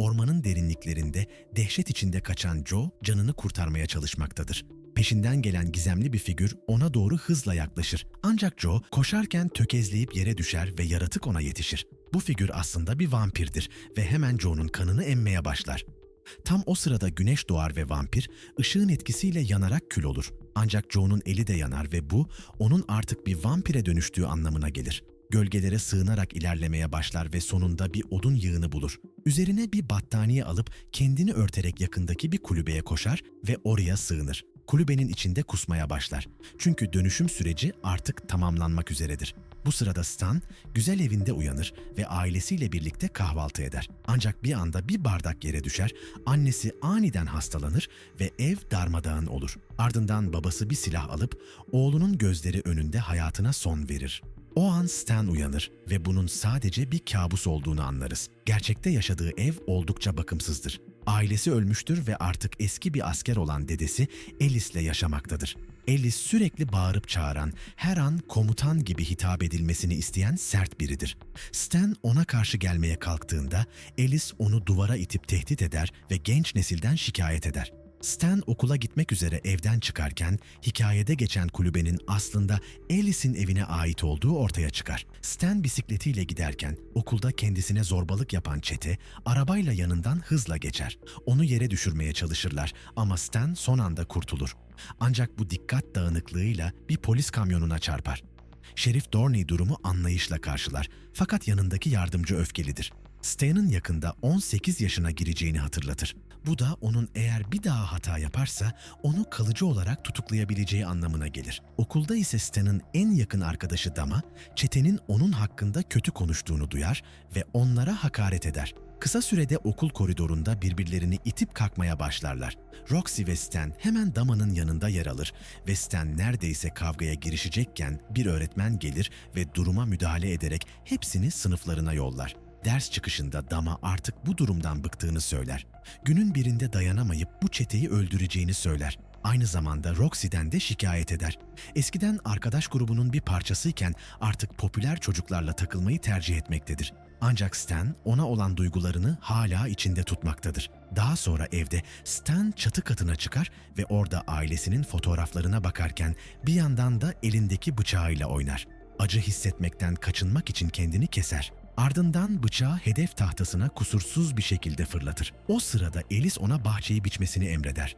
Ormanın derinliklerinde dehşet içinde kaçan Joe canını kurtarmaya çalışmaktadır. Peşinden gelen gizemli bir figür ona doğru hızla yaklaşır. Ancak Joe koşarken tökezleyip yere düşer ve yaratık ona yetişir. Bu figür aslında bir vampirdir ve hemen Joe'nun kanını emmeye başlar. Tam o sırada güneş doğar ve vampir ışığın etkisiyle yanarak kül olur. Ancak Joe'nun eli de yanar ve bu onun artık bir vampire dönüştüğü anlamına gelir. Gölgelere sığınarak ilerlemeye başlar ve sonunda bir odun yığını bulur. Üzerine bir battaniye alıp kendini örterek yakındaki bir kulübeye koşar ve oraya sığınır. Kulübenin içinde kusmaya başlar. Çünkü dönüşüm süreci artık tamamlanmak üzeredir. Bu sırada Stan güzel evinde uyanır ve ailesiyle birlikte kahvaltı eder. Ancak bir anda bir bardak yere düşer, annesi aniden hastalanır ve ev darmadağın olur. Ardından babası bir silah alıp oğlunun gözleri önünde hayatına son verir. O an Stan uyanır ve bunun sadece bir kabus olduğunu anlarız. Gerçekte yaşadığı ev oldukça bakımsızdır. Ailesi ölmüştür ve artık eski bir asker olan dedesi Alice'le yaşamaktadır. Alice sürekli bağırıp çağıran, her an komutan gibi hitap edilmesini isteyen sert biridir. Stan ona karşı gelmeye kalktığında Alice onu duvara itip tehdit eder ve genç nesilden şikayet eder. Stan okula gitmek üzere evden çıkarken hikayede geçen kulübenin aslında Alice'in evine ait olduğu ortaya çıkar. Stan bisikletiyle giderken okulda kendisine zorbalık yapan çete arabayla yanından hızla geçer. Onu yere düşürmeye çalışırlar ama Stan son anda kurtulur. Ancak bu dikkat dağınıklığıyla bir polis kamyonuna çarpar. Şerif Dorney durumu anlayışla karşılar fakat yanındaki yardımcı öfkelidir. Stan'ın yakında 18 yaşına gireceğini hatırlatır. Bu da onun eğer bir daha hata yaparsa onu kalıcı olarak tutuklayabileceği anlamına gelir. Okulda ise Stan'ın en yakın arkadaşı Dama, çetenin onun hakkında kötü konuştuğunu duyar ve onlara hakaret eder. Kısa sürede okul koridorunda birbirlerini itip kalkmaya başlarlar. Roxy ve Stan hemen Dama'nın yanında yer alır ve Stan neredeyse kavgaya girişecekken bir öğretmen gelir ve duruma müdahale ederek hepsini sınıflarına yollar. Ders çıkışında Dama artık bu durumdan bıktığını söyler. Günün birinde dayanamayıp bu çeteyi öldüreceğini söyler. Aynı zamanda Roxy'den de şikayet eder. Eskiden arkadaş grubunun bir parçasıyken artık popüler çocuklarla takılmayı tercih etmektedir. Ancak Stan ona olan duygularını hala içinde tutmaktadır. Daha sonra evde Stan çatı katına çıkar ve orada ailesinin fotoğraflarına bakarken bir yandan da elindeki bıçağıyla oynar. Acı hissetmekten kaçınmak için kendini keser. Ardından bıçağı hedef tahtasına kusursuz bir şekilde fırlatır. O sırada Alice ona bahçeyi biçmesini emreder.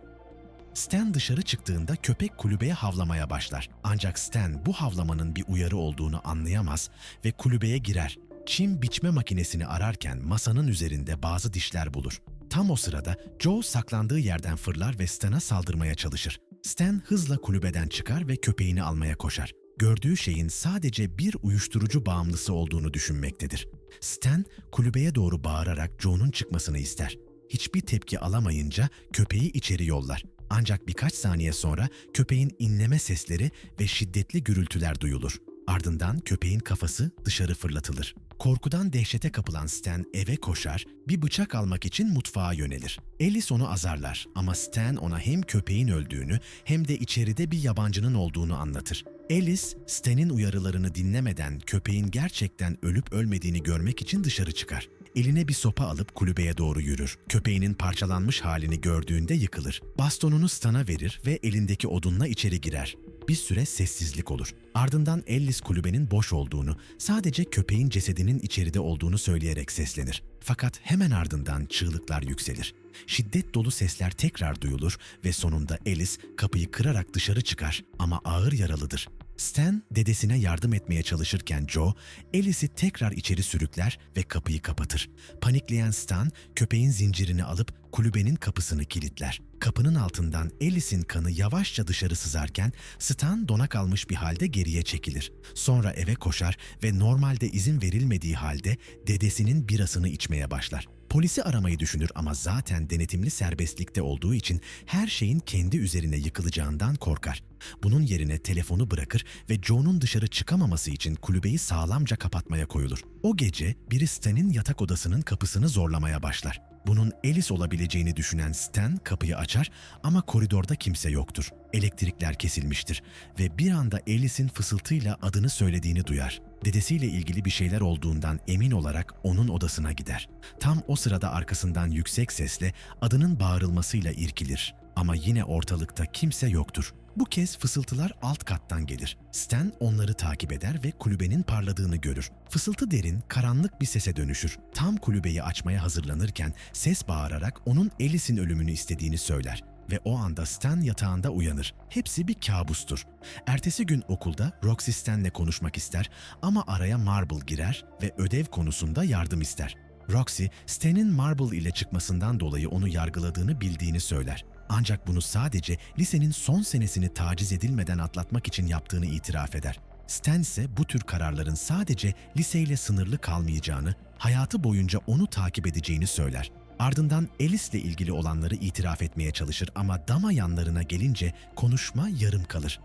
Stan dışarı çıktığında köpek kulübeye havlamaya başlar. Ancak Stan bu havlamanın bir uyarı olduğunu anlayamaz ve kulübeye girer. Çim biçme makinesini ararken masanın üzerinde bazı dişler bulur. Tam o sırada Joe saklandığı yerden fırlar ve Stan'a saldırmaya çalışır. Stan hızla kulübeden çıkar ve köpeğini almaya koşar. Gördüğü şeyin sadece bir uyuşturucu bağımlısı olduğunu düşünmektedir. Stan kulübeye doğru bağırarak Joe'nun çıkmasını ister. Hiçbir tepki alamayınca köpeği içeri yollar. Ancak birkaç saniye sonra köpeğin inleme sesleri ve şiddetli gürültüler duyulur. Ardından köpeğin kafası dışarı fırlatılır. Korkudan dehşete kapılan Stan eve koşar, bir bıçak almak için mutfağa yönelir. Alice onu azarlar ama Stan ona hem köpeğin öldüğünü hem de içeride bir yabancının olduğunu anlatır. Alice, Stan'in uyarılarını dinlemeden köpeğin gerçekten ölüp ölmediğini görmek için dışarı çıkar. Eline bir sopa alıp kulübeye doğru yürür. Köpeğinin parçalanmış halini gördüğünde yıkılır. Bastonunu Stan'a verir ve elindeki odunla içeri girer. Bir süre sessizlik olur. Ardından Ellis kulübenin boş olduğunu, sadece köpeğin cesedinin içeride olduğunu söyleyerek seslenir. Fakat hemen ardından çığlıklar yükselir. Şiddet dolu sesler tekrar duyulur ve sonunda Alice kapıyı kırarak dışarı çıkar ama ağır yaralıdır. Stan dedesine yardım etmeye çalışırken Joe, Alice'i tekrar içeri sürükler ve kapıyı kapatır. Panikleyen Stan, köpeğin zincirini alıp kulübenin kapısını kilitler. Kapının altından Alice'in kanı yavaşça dışarı sızarken Stan dona kalmış bir halde geriye çekilir. Sonra eve koşar ve normalde izin verilmediği halde dedesinin birasını içmeye başlar. Polisi aramayı düşünür ama zaten denetimli serbestlikte olduğu için her şeyin kendi üzerine yıkılacağından korkar. Bunun yerine telefonu bırakır ve Joe'nun dışarı çıkamaması için kulübeyi sağlamca kapatmaya koyulur. O gece biri Stan'in yatak odasının kapısını zorlamaya başlar. Bunun Alice olabileceğini düşünen Stan kapıyı açar ama koridorda kimse yoktur. Elektrikler kesilmiştir ve bir anda Alice'in fısıltıyla adını söylediğini duyar. Dedesiyle ilgili bir şeyler olduğundan emin olarak onun odasına gider. Tam o sırada arkasından yüksek sesle adının bağırılmasıyla irkilir. Ama yine ortalıkta kimse yoktur. Bu kez fısıltılar alt kattan gelir. Stan onları takip eder ve kulübenin parladığını görür. Fısıltı derin, karanlık bir sese dönüşür. Tam kulübeyi açmaya hazırlanırken ses bağırarak onun Alice'in ölümünü istediğini söyler ve o anda Stan yatağında uyanır. Hepsi bir kabustur. Ertesi gün okulda Roxy Stan'le konuşmak ister ama araya Marble girer ve ödev konusunda yardım ister. Roxy, Stan'in Marble ile çıkmasından dolayı onu yargıladığını bildiğini söyler. Ancak bunu sadece lisenin son senesini taciz edilmeden atlatmak için yaptığını itiraf eder. Stan ise bu tür kararların sadece liseyle sınırlı kalmayacağını, hayatı boyunca onu takip edeceğini söyler. Ardından Alice ile ilgili olanları itiraf etmeye çalışır ama Dama yanlarına gelince konuşma yarım kalır.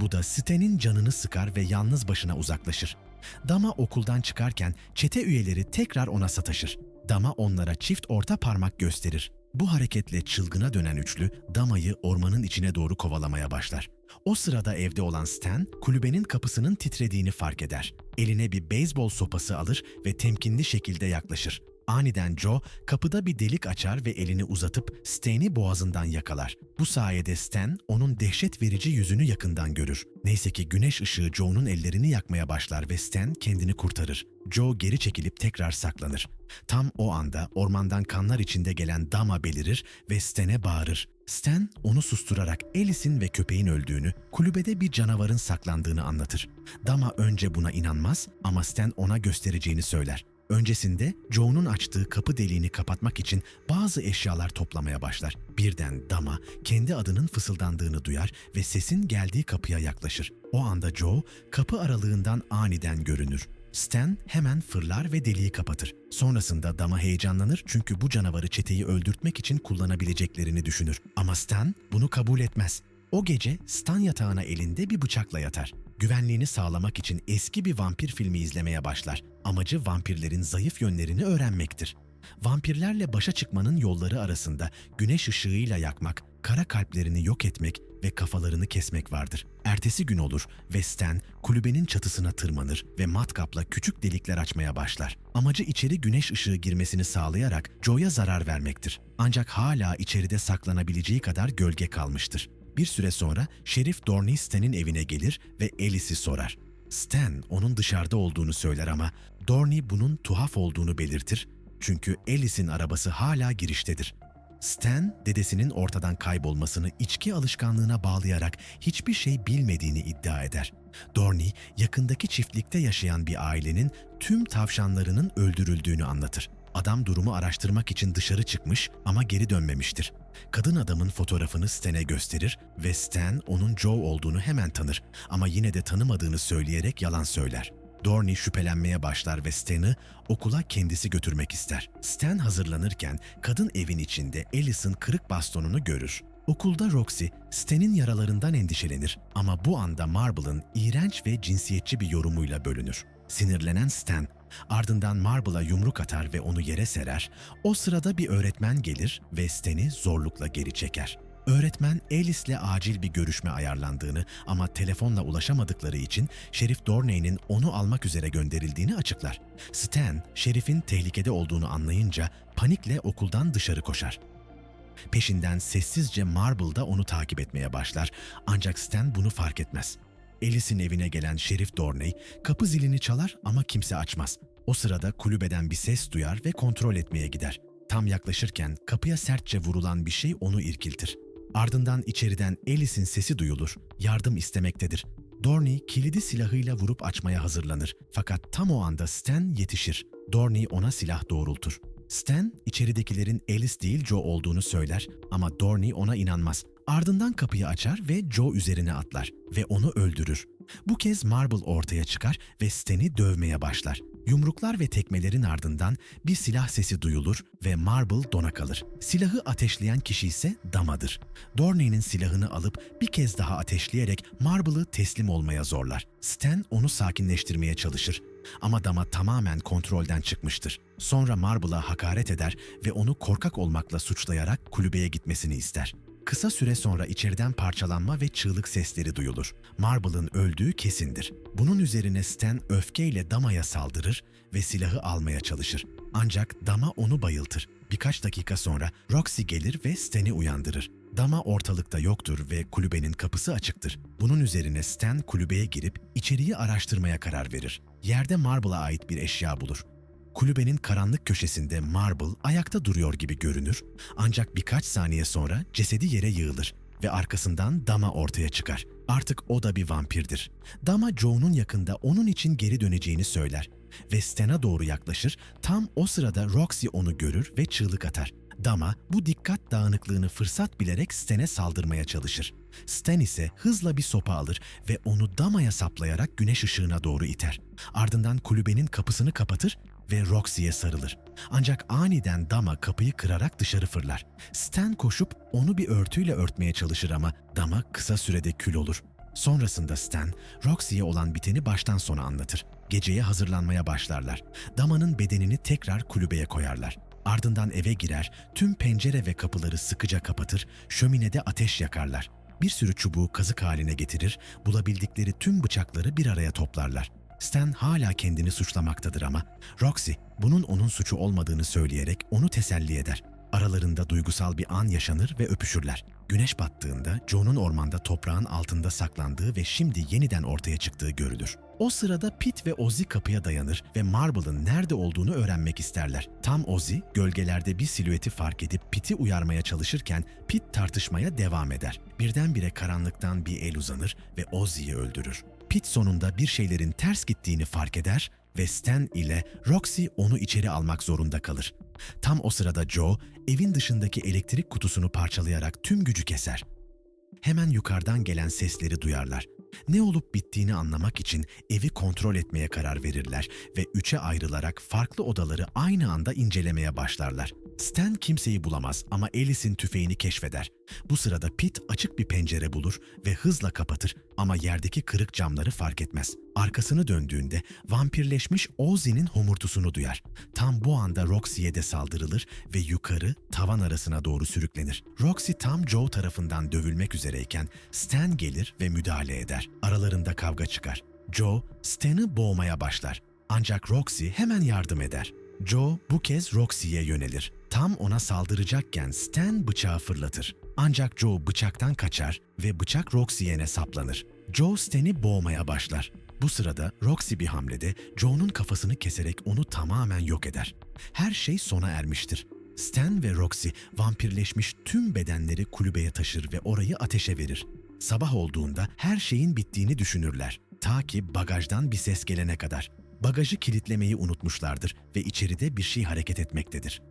Bu da Stan'in canını sıkar ve yalnız başına uzaklaşır. Dama okuldan çıkarken çete üyeleri tekrar ona sataşır. Dama onlara çift orta parmak gösterir. Bu hareketle çılgına dönen üçlü Dama'yı ormanın içine doğru kovalamaya başlar. O sırada evde olan Stan, kulübenin kapısının titrediğini fark eder. Eline bir beyzbol sopası alır ve temkinli şekilde yaklaşır. Aniden Joe kapıda bir delik açar ve elini uzatıp Stan'i boğazından yakalar. Bu sayede Stan onun dehşet verici yüzünü yakından görür. Neyse ki güneş ışığı Joe'nun ellerini yakmaya başlar ve Stan kendini kurtarır. Joe geri çekilip tekrar saklanır. Tam o anda ormandan kanlar içinde gelen Dama belirir ve Stan'e bağırır. Stan onu susturarak Alice'in ve köpeğin öldüğünü, kulübede bir canavarın saklandığını anlatır. Dama önce buna inanmaz ama Stan ona göstereceğini söyler. Öncesinde Joe'nun açtığı kapı deliğini kapatmak için bazı eşyalar toplamaya başlar. Birden Dama kendi adının fısıldandığını duyar ve sesin geldiği kapıya yaklaşır. O anda Joe kapı aralığından aniden görünür. Stan hemen fırlar ve deliği kapatır. Sonrasında Dama heyecanlanır çünkü bu canavarı çeteyi öldürtmek için kullanabileceklerini düşünür. Ama Stan bunu kabul etmez. O gece Stan yatağına elinde bir bıçakla yatar. Güvenliğini sağlamak için eski bir vampir filmi izlemeye başlar. Amacı vampirlerin zayıf yönlerini öğrenmektir. Vampirlerle başa çıkmanın yolları arasında güneş ışığıyla yakmak, kara kalplerini yok etmek ve kafalarını kesmek vardır. Ertesi gün olur ve Stan kulübenin çatısına tırmanır ve matkapla küçük delikler açmaya başlar. Amacı içeri güneş ışığı girmesini sağlayarak Joe'ya zarar vermektir. Ancak hala içeride saklanabileceği kadar gölge kalmıştır. Bir süre sonra Şerif Dorney Stan'in evine gelir ve Alice'i sorar. Stan onun dışarıda olduğunu söyler ama Dorney bunun tuhaf olduğunu belirtir çünkü Alice'in arabası hala giriştedir. Stan, dedesinin ortadan kaybolmasını içki alışkanlığına bağlayarak hiçbir şey bilmediğini iddia eder. Dorney, yakındaki çiftlikte yaşayan bir ailenin tüm tavşanlarının öldürüldüğünü anlatır. Adam durumu araştırmak için dışarı çıkmış ama geri dönmemiştir. Kadın adamın fotoğrafını Stan'e gösterir ve Stan onun Joe olduğunu hemen tanır ama yine de tanımadığını söyleyerek yalan söyler. Dorney şüphelenmeye başlar ve Stan'ı okula kendisi götürmek ister. Stan hazırlanırken kadın evin içinde Alice'ın kırık bastonunu görür. Okulda Roxy, Stan'in yaralarından endişelenir ama bu anda Marble'ın iğrenç ve cinsiyetçi bir yorumuyla bölünür. Sinirlenen Stan, ardından Marble'a yumruk atar ve onu yere serer. O sırada bir öğretmen gelir ve Stan'i zorlukla geri çeker. Öğretmen Alice'le acil bir görüşme ayarlandığını ama telefonla ulaşamadıkları için Şerif Dorney'nin onu almak üzere gönderildiğini açıklar. Stan, Şerif'in tehlikede olduğunu anlayınca panikle okuldan dışarı koşar. Peşinden sessizce Marble'da onu takip etmeye başlar ancak Stan bunu fark etmez. Alice'in evine gelen Şerif Dorney kapı zilini çalar ama kimse açmaz. O sırada kulübeden bir ses duyar ve kontrol etmeye gider. Tam yaklaşırken kapıya sertçe vurulan bir şey onu irkiltir. Ardından içeriden Alice'in sesi duyulur. Yardım istemektedir. Dorney kilidi silahıyla vurup açmaya hazırlanır. Fakat tam o anda Stan yetişir. Dorney ona silah doğrultur. Stan, içeridekilerin Alice değil Joe olduğunu söyler ama Dorney ona inanmaz. Ardından kapıyı açar ve Joe üzerine atlar ve onu öldürür. Bu kez Marble ortaya çıkar ve Stan'i dövmeye başlar. Yumruklar ve tekmelerin ardından bir silah sesi duyulur ve Marble dona kalır. Silahı ateşleyen kişi ise Dama'dır. Dorney'nin silahını alıp bir kez daha ateşleyerek Marble'ı teslim olmaya zorlar. Stan onu sakinleştirmeye çalışır ama Dama tamamen kontrolden çıkmıştır. Sonra Marble'a hakaret eder ve onu korkak olmakla suçlayarak kulübeye gitmesini ister. Kısa süre sonra içeriden parçalanma ve çığlık sesleri duyulur. Marble'ın öldüğü kesindir. Bunun üzerine Stan öfkeyle Dama'ya saldırır ve silahı almaya çalışır. Ancak Dama onu bayıltır. Birkaç dakika sonra Roxy gelir ve Stan'i uyandırır. Dama ortalıkta yoktur ve kulübenin kapısı açıktır. Bunun üzerine Stan kulübeye girip içeriği araştırmaya karar verir. Yerde Marble'a ait bir eşya bulur. Kulübenin karanlık köşesinde Marble ayakta duruyor gibi görünür ancak birkaç saniye sonra cesedi yere yığılır ve arkasından Dama ortaya çıkar. Artık o da bir vampirdir. Dama Joe'nun yakında onun için geri döneceğini söyler ve Stan'a doğru yaklaşır. Tam o sırada Roxy onu görür ve çığlık atar. Dama bu dikkat dağınıklığını fırsat bilerek Stan'e saldırmaya çalışır. Stan ise hızla bir sopa alır ve onu Dama'ya saplayarak güneş ışığına doğru iter. Ardından kulübenin kapısını kapatır ve Roxy'ye sarılır. Ancak aniden Dama kapıyı kırarak dışarı fırlar. Stan koşup onu bir örtüyle örtmeye çalışır ama Dama kısa sürede kül olur. Sonrasında Stan, Roxy'ye olan biteni baştan sona anlatır. Geceye hazırlanmaya başlarlar. Dama'nın bedenini tekrar kulübeye koyarlar. Ardından eve girer, tüm pencere ve kapıları sıkıca kapatır, şöminede ateş yakarlar. Bir sürü çubuğu kazık haline getirir, bulabildikleri tüm bıçakları bir araya toplarlar. Stan hala kendini suçlamaktadır ama Roxy bunun onun suçu olmadığını söyleyerek onu teselli eder. Aralarında duygusal bir an yaşanır ve öpüşürler. Güneş battığında Joe'nun ormanda toprağın altında saklandığı ve şimdi yeniden ortaya çıktığı görülür. O sırada Pete ve Ozzy kapıya dayanır ve Marble'ın nerede olduğunu öğrenmek isterler. Tam Ozzy gölgelerde bir silüeti fark edip Pete'i uyarmaya çalışırken Pete tartışmaya devam eder. Birdenbire karanlıktan bir el uzanır ve Ozzy'yi öldürür. Pete sonunda bir şeylerin ters gittiğini fark eder ve Stan ile Roxy onu içeri almak zorunda kalır. Tam o sırada Joe, evin dışındaki elektrik kutusunu parçalayarak tüm gücü keser. Hemen yukarıdan gelen sesleri duyarlar. Ne olup bittiğini anlamak için evi kontrol etmeye karar verirler ve üçe ayrılarak farklı odaları aynı anda incelemeye başlarlar. Stan kimseyi bulamaz ama Alice'in tüfeğini keşfeder. Bu sırada Pete açık bir pencere bulur ve hızla kapatır ama yerdeki kırık camları fark etmez. Arkasını döndüğünde vampirleşmiş Ozzy'nin homurtusunu duyar. Tam bu anda Roxy'ye de saldırılır ve yukarı tavan arasına doğru sürüklenir. Roxy tam Joe tarafından dövülmek üzereyken Stan gelir ve müdahale eder. Aralarında kavga çıkar. Joe, Stan'ı boğmaya başlar. Ancak Roxy hemen yardım eder. Joe bu kez Roxy'ye yönelir. Tam ona saldıracakken Stan bıçağı fırlatır. Ancak Joe bıçaktan kaçar ve bıçak Roxy'ye saplanır. Joe Stan'i boğmaya başlar. Bu sırada Roxy bir hamlede Joe'nun kafasını keserek onu tamamen yok eder. Her şey sona ermiştir. Stan ve Roxy vampirleşmiş tüm bedenleri kulübeye taşır ve orayı ateşe verir. Sabah olduğunda her şeyin bittiğini düşünürler. Ta ki bagajdan bir ses gelene kadar. Bagajı kilitlemeyi unutmuşlardır ve içeride bir şey hareket etmektedir.